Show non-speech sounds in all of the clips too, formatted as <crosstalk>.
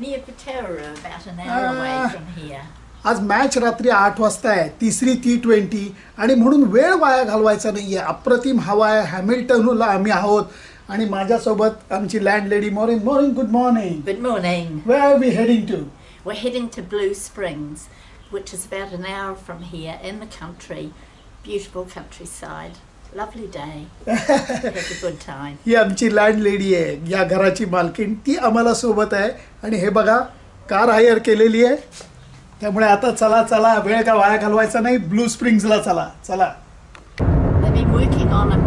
near Patera, about an hour ah. आज match रात्री आठ वाजता आहे तिसरी टी ट्वेंटी आणि म्हणून वेळ वाया घालवायचा नाही आहे अप्रतिम हवा आहे. हॅमिल्टनला आम्ही आहोत. आणि माझ्यासोबत आमची landlady morning morning good morning good morning where are we heading to way heading to Blue Springs which is about an from here in the country beautiful countryside Lovely day. <laughs> Have a good time. ही आमची landlady आहे. या घराची मालकीण ती आम्हाला सोबत आहे. आणि हे बघा कार हायर केलेली आहे. त्यामुळे आता चला चला वेळ का वाया घालवायचा नाही? ब्लू स्प्रिंग्सला चला. चला. Been working on a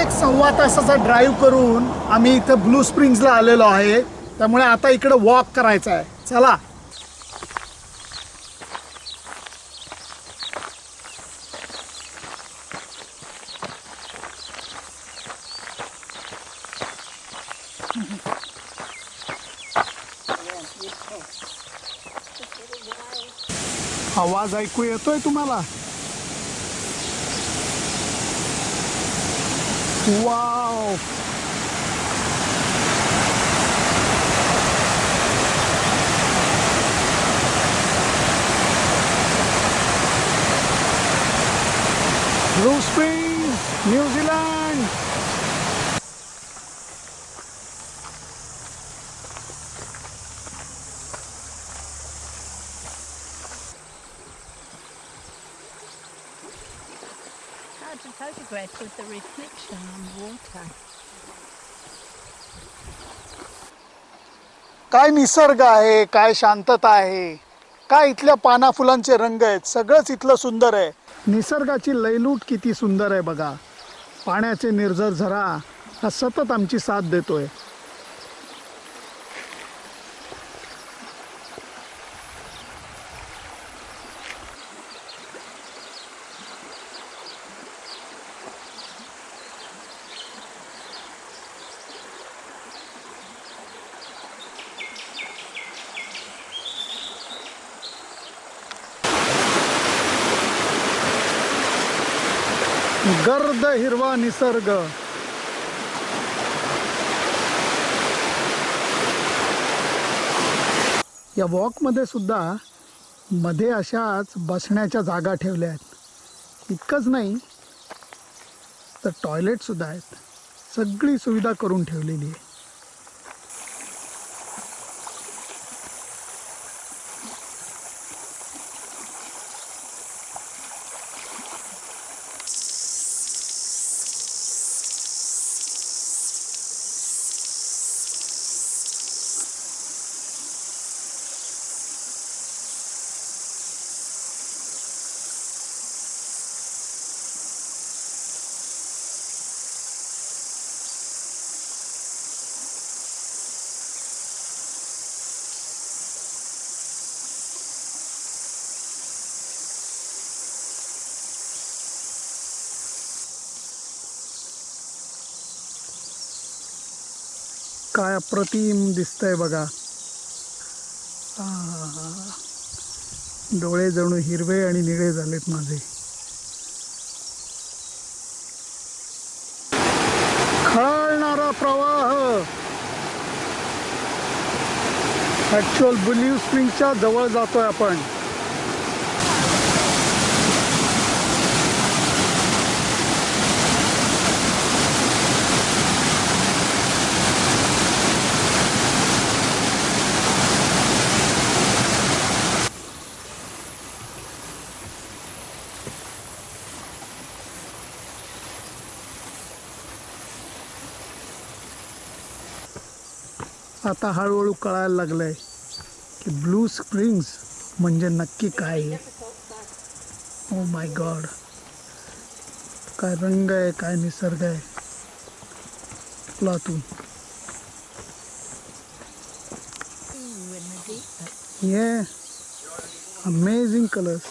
एक सव्वा तासाचा ड्राईव्ह करून आम्ही इथं ब्लू स्प्रिंग्सला आलेलो आहे. त्यामुळे आता इकडे वॉक करायचा आहे. चला. आवाज ऐकू येतोय तुम्हाला? Wow blue Hard with the reflection on water. काय निसर्ग आहे काय शांतता आहे काय इथल्या पाना फुलांचे रंग आहेत सगळंच इथलं सुंदर आहे. निसर्गाची लयलूट किती सुंदर आहे बघा. पाण्याचे निर्जर झरा हा सतत आमची साथ देतोय. गर्द हिरवा निसर्ग. या वॉकमध्ये सुद्धा मध्ये अशाच बसण्याच्या जागा ठेवल्या आहेत. इतकंच नाही तर टॉयलेट सुद्धा आहेत. सगळी सुविधा करून ठेवलेली आहे. काय अप्रतिम दिसतंय बघा. डोळे जणू हिरवे आणि निळे झालेत माझे. खळणारा प्रवाह. ॲक्च्युअल बुलिव्ह स्प्रिंगच्या जवळ जातोय आपण. आता हळूहळू कळायला लागलंय की ब्लू स्प्रिंग्स म्हणजे नक्की काय आहे? ओ माय गॉड काय रंग आहे काय निसर्ग आहे? फुलातून ये अमेझिंग कलर्स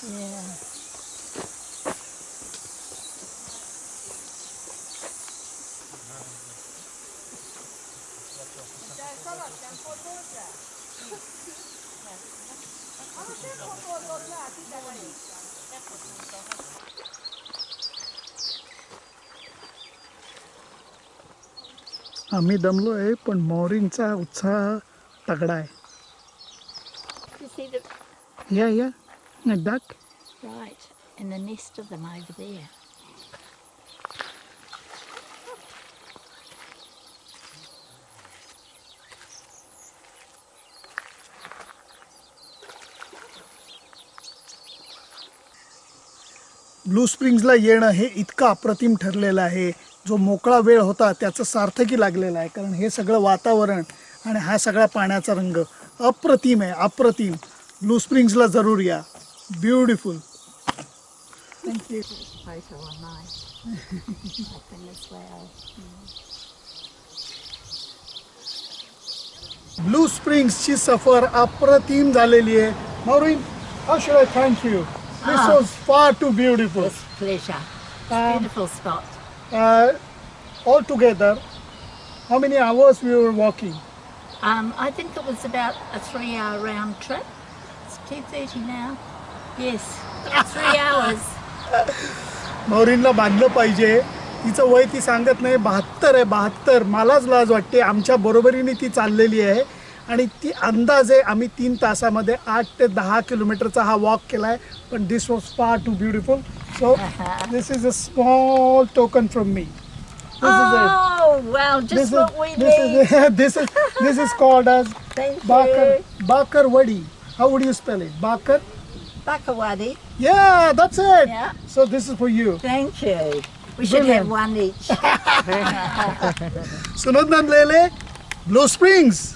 आम्ही दमलो आहे पण मॉरिनचा उत्साह तगडा आहे You see the या या duck right, and the nest of them over there. Blue स्प्रिंग्सला येणं हे इतकं अप्रतिम ठरलेलं आहे. जो मोकळा वेळ होता त्याचं सार्थकी लागलेलं आहे. कारण हे सगळं वातावरण आणि हा सगळा पाण्याचा रंग अप्रतिम आहे. अप्रतिम. ब्लू स्प्रिंग्सला जरूर या. ब्युटिफुल ब्लू स्प्रिंग्सची सफर अप्रतिम झालेली आहे. Maureen how should I thank you This Ah. Was far too beautiful It's a pleasure. Um, Beautiful spot. All together how many hours we were walking Um, I think it was about a three-hour round trip. It's two thirty now. Yes, three <laughs> hours. मौरीनला बांधलं पाहिजे तिचं वय ती सांगत नाही बहात्तर आहे बहात्तर मलाच लाज वाटते आमच्या बरोबरीने ती चाललेली आहे आणि ती अंदाजे आम्ही तीन तासामध्ये आठ ते दहा किलोमीटरचा हा वॉक केला आहे पण this was far too beautiful so this is a small token from me Oh, this is called as bakar you. bakar wadi. How would you spell it? Bakar? Bakawadi. Yeah, that's it. Yeah. So this is for you. Thank you. We should have one each. Sunod Lele, Blue Springs.